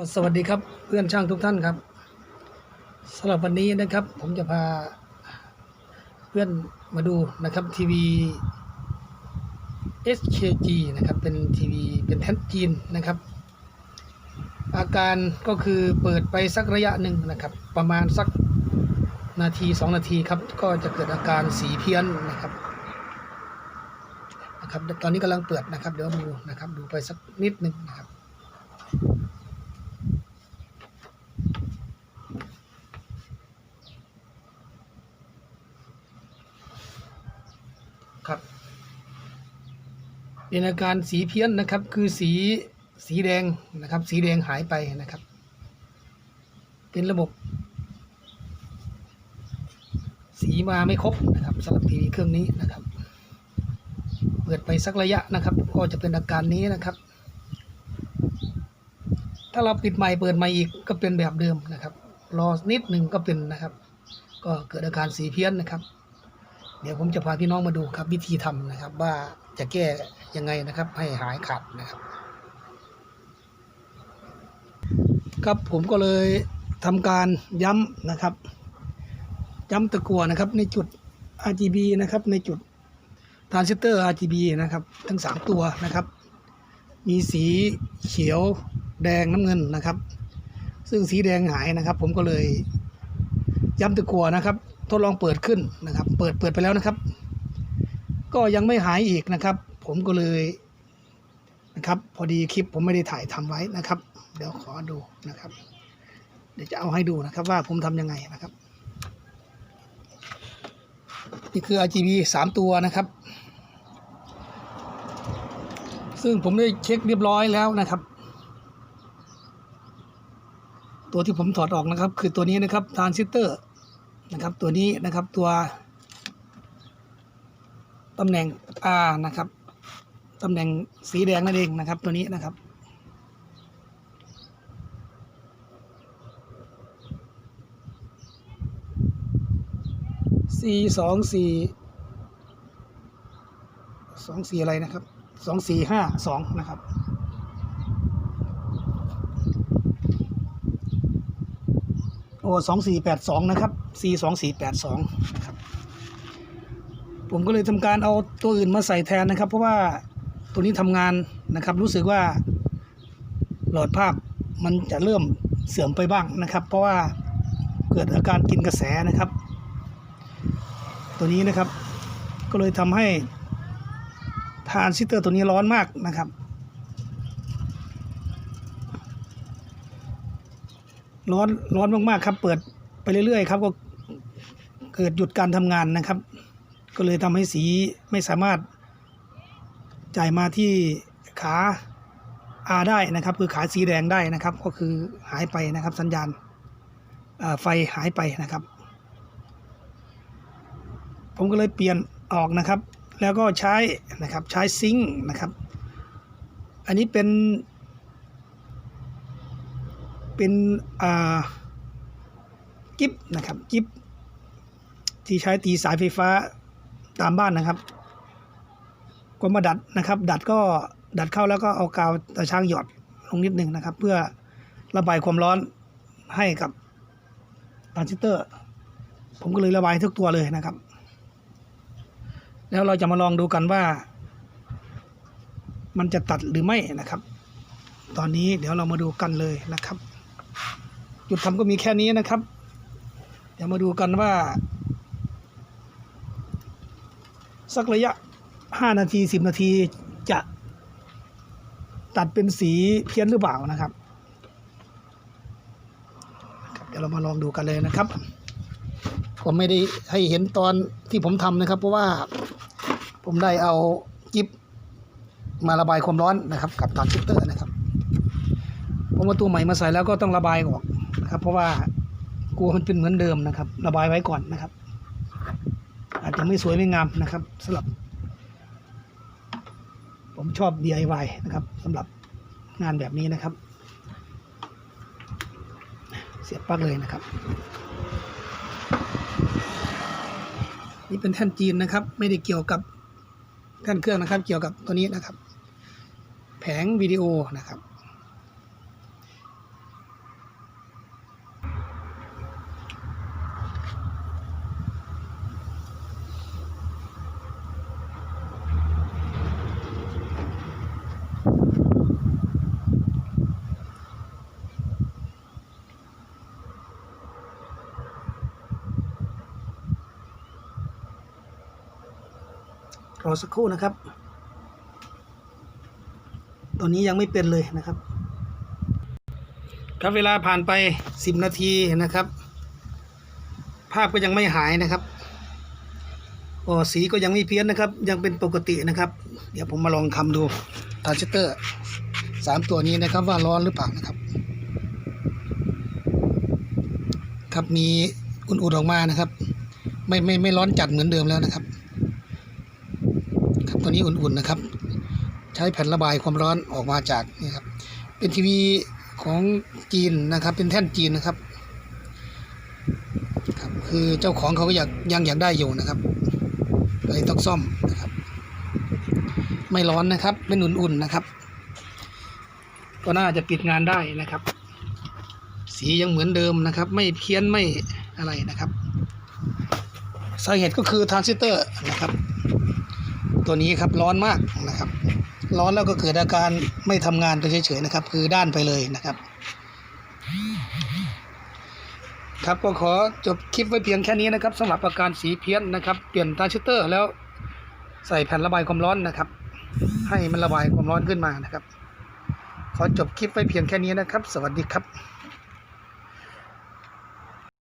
ก็สวัสดีครับเพื่อนช่างทุกท่านครับสำหรับวันนี้นะครับ ผมจะพาเพื่อนมาดูนะครับทีวี SKG นะครับเป็นทีวีเป็นแท่นจีนนะครับ อาการก็คือเปิดไปสักระยะหนึ่งนะครับ ประมาณสักนาทีสองนาทีครับก็จะเกิดอาการสีเพี้ยนนะครับนะครับ ตอนนี้กำลังเปิดนะครับ เดี๋ยวดูนะครับดูไปสักนิดหนึ่งนะครับ ครับเป็นอาการสีเพี้ยนนะครับ คือสีสีแดงนะครับ สีแดงหายไปนะครับ เป็นระบบ สีมาไม่ครบนะครับสำหรับทีวีเครื่องนี้นะครับ เปิดไปสักระยะนะครับ ก็จะเป็นอาการนี้นะครับ ถ้าเราปิดใหม่เปิดใหม่อีกก็เป็นแบบเดิมนะครับ รอนิดหนึ่งก็เป็นนะครับ ก็เกิดอาการสีเพี้ยนนะครับ เดี๋ยวผมจะพาพี่น้องมาดูครับ วิธีทำนะครับ ว่าจะแก้ยังไงนะครับ ให้หายขาดนะครับ ครับผมก็เลยทำการย้ำนะครับ ย้ำตะกัวนะครับ ในจุด RGB นะครับ ในจุดทรานซิสเตอร์ RGB นะครับ ทั้ง 3 ตัวนะครับ มีสีเขียวแดงน้ำเงินนะครับ ซึ่งสีแดงหายนะครับ ผมก็เลยย้ำตะกัวนะครับ ทดลองเปิดขึ้นนะครับ เปิดเปิดไปแล้วนะครับ ก็ยังไม่หายอีกนะครับ ผมก็เลยนะครับ พอดีคลิปผมไม่ได้ถ่ายทำไว้นะครับ เดี๋ยวขอดูนะครับ เดี๋ยวจะเอาให้ดูนะครับว่าผมทำยังไงนะครับ นี่คือ RGB 3ตัวนะครับ ซึ่งผมได้เช็คเรียบร้อยแล้วนะครับตัวที่ผมถอดออกนะครับ คือตัวนี้นะครับทรานซิสเตอร์ นะครับตัวนี้นะครับตัวตำแหน่ง R นะครับตำแหน่งสีแดงนั่นเองนะครับ ตัวนี้นะครับ C สองสี่สองสี่อะไรนะครับสองสี่ห้าสองนะครับ อ้สองสี่แปดสองนะครับ C สองสี่แปดสองนะครับผมก็เลยทำการเอาตัวอื่นมาใส่แทนนะครับ เพราะว่าตัวนี้ทำงานนะครับ รู้สึกว่าหลอดภาพมันจะเริ่มเสื่อมไปบ้างนะครับ เพราะว่าเกิดอาการกินกระแสนะครับ ตัวนี้นะครับ ก็เลยทำให้ทานซิสเตอร์ตัวนี้ร้อนมากนะครับ ร้อนร้อนมากๆครับ เปิดไปเรื่อยๆครับก็เกิดหยุดการทำงานนะครับ ก็เลยทำให้สีไม่สามารถจ่ายมาที่ขา R ได้นะครับ คือขาสีแดงได้นะครับ ก็คือหายไปนะครับ สัญญาณไฟหายไปนะครับ ผมก็เลยเปลี่ยนออกนะครับ แล้วก็ใช้นะครับใช้ซิงค์นะครับ อันนี้เป็น เป็นกิฟนะครับกิฟที่ใช้ตีสายไฟฟ้าตามบ้านนะครับ ก็มาดัดนะครับ ดัดก็ดัดเข้าแล้วก็เอากาวตะช่างหยอดลงนิดหนึ่งนะครับ เพื่อระบายความร้อนให้กับทรานซิสเตอร์ ผมก็เลยระบายทุกตัวเลยนะครับ แล้วเราจะมาลองดูกันว่า มันจะตัดหรือไม่นะครับ ตอนนี้เดี๋ยวเรามาดูกันเลยนะครับ จุดทำก็มีแค่นี้นะครับ เดี๋ยวมาดูกันว่า สักระยะ 5 นาที 10 นาทีจะตัดเป็นสีเพี้ยนหรือเปล่านะครับ เดี๋ยวเรามาลองดูกันเลยนะครับ ผมไม่ได้ให้เห็นตอนที่ผมทำนะครับ เพราะว่าผมได้เอากิฟมาระบายความร้อนนะครับ กับทรานซิสเตอร์นะครับผมเอาตัวใหม่มาใส่แล้วก็ต้องระบายออก ครับ เพราะว่ากลัวมันเป็นเหมือนเดิมนะครับ ระบายไว้ก่อนนะครับ อาจจะไม่สวยไม่งามนะครับสำหรับ ผมชอบ DIY นะครับสำหรับงานแบบนี้นะครับ เสียบปลั๊กเลยนะครับ นี่เป็นแท่นจีนนะครับ ไม่ได้เกี่ยวกับแท่นเครื่องนะครับ เกี่ยวกับตัวนี้นะครับ แผงวิดีโอนะครับ รอสักครู่นะครับ ตอนนี้ยังไม่เป็นเลยนะครับ ครับเวลาผ่านไป 10 นาทีนะครับ ภาพก็ยังไม่หายนะครับโอ้สีก็ยังไม่เพี้ยนนะครับ ยังเป็นปกตินะครับ เดี๋ยวผมมาลองทำดูทรานซิเตอร์สามตัวนี้นะครับว่าร้อนหรือเปล่านะครับ ครับมีอุ่นๆออกมานะครับ ไม่ไม่ไม่ร้อนจัดเหมือนเดิมแล้วนะครับ ตัวนี้อุ่นๆนะครับ ใช้แผ่นระบายความร้อนออกมาจากนี่ครับ เป็นทีวีของจีนนะครับ เป็นแท่นจีนนะครับครับคือเจ้าของเขาก็อยากยังอยากได้อยู่นะครับเลยต้องซ่อมนะครับ ไม่ร้อนนะครับเป็นอุ่นๆนะครับ ก็น่าจะปิดงานได้นะครับ สียังเหมือนเดิมนะครับ ไม่เพี้ยนไม่อะไรนะครับสาเหตุก็คือทรานซิสเตอร์นะครับ ตัวนี้ครับร้อนมากนะครับ ร้อนแล้วก็เกิดอาการไม่ทำงานไปเฉยๆนะครับ คือด้านไปเลยนะครับ ครับก็ขอจบคลิปไว้เพียงแค่นี้นะครับสำหรับอาการสีเพี้ยนนะครับ เปลี่ยนทานซิเตอร์แล้วใส่แผ่นระบายความร้อนนะครับ ให้มันระบายความร้อนขึ้นมานะครับ ขอจบคลิปไว้เพียงแค่นี้นะครับ สวัสดีครับ